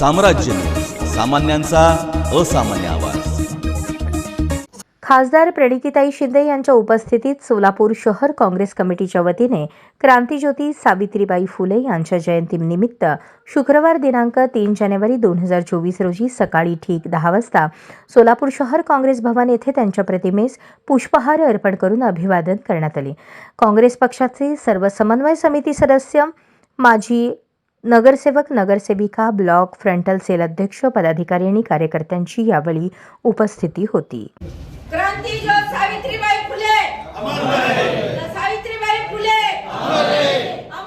साम्राज्य. सामान्यांचा असामान्य आवाज. खासदार प्रणितीताई शिंदे यांच्या उपस्थितीत सोलापूर शहर काँग्रेस कमिटीच्या वतीने क्रांतीज्योती सावित्रीबाई फुले यांच्या जयंतीनिमित्त शुक्रवार दिनांक तीन जानेवारी दोन हजार चोवीस रोजी सकाळी ठीक दहा वाजता सोलापूर शहर काँग्रेस भवन येथे त्यांच्या प्रतिमेस पुष्पहार अर्पण करून अभिवादन करण्यात आले. काँग्रेस पक्षाचे सर्व समन्वय समिती सदस्य माजी नगरसेवक नगरसेविका ब्लॉक फ्रंटल सेल अध्यक्ष पदाधिकारी आणि कार्यकर्त्यांची यावेळी उपस्थिती होती. क्रांती ज्योत सावित्रीबाई फुले! सावित्रीबाई फुले!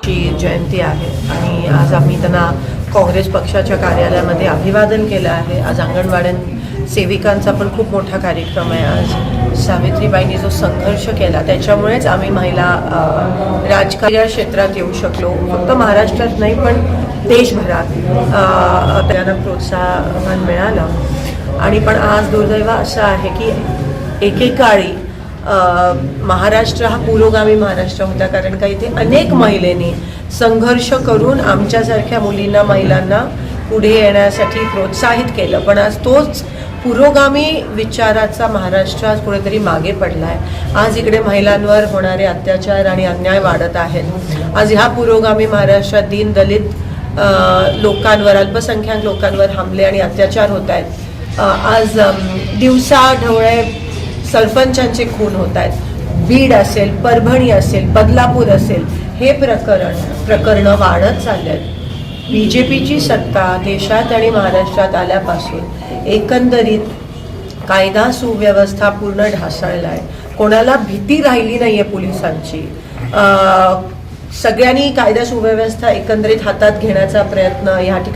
ची जयंती आहे आणि आज आम्ही त्यांना काँग्रेस पक्षाच्या कार्यालयामध्ये अभिवादन केलं आहे. आज अंगणवाड्यां सेविकांचा पण खूप मोठा कार्यक्रम आहे. आज सावित्रीबाईंनी जो संघर्ष केला त्याच्यामुळेच आम्ही महिला राजकीय क्षेत्रात येऊ शकलो. फक्त महाराष्ट्रात नाही पण देशभरात त्यांना प्रोत्साहन मिळालं. आणि पण आज दुर्दैव असं आहे की एकेकाळी महाराष्ट्र हा पुरोगामी महाराष्ट्र होता कारण का इथे अनेक महिलेनी संघर्ष करून आमच्यासारख्या मुलींना महिलांना पुढे येण्यासाठी प्रोत्साहित केलं. पण आज तोच पुरोगामी विचाराचा महाराष्ट्र आज कुठेतरी मागे पडला आहे आज इकडे महिलांवर होणारे अत्याचार आणि अन्याय वाढत आहेत. आज ह्या पुरोगामी महाराष्ट्रात दीन दलित लोकांवर अल्पसंख्याक लोकांवर हमले आणि अत्याचार होत आहेत. आज दिवसा ढवळे सरपंचांचे खून होत आहेत. बीड असेल परभणी असेल बदलापूर असेल हे प्रकरण प्रकरणं वाढत चालले आहेत बी जे पीची सत्ता देशात आणि महाराष्ट्रात आल्यापासून एकंदरीत कायदा सुव्यवस्था पूर्ण ढासळला आहे. कोणाला भीती राहिली नाही आहे पोलिसांची सगळ्यांनी कायदा सुव्यवस्था एकंदरीत हातात घेण्याचा प्रयत्न या ठिकाणी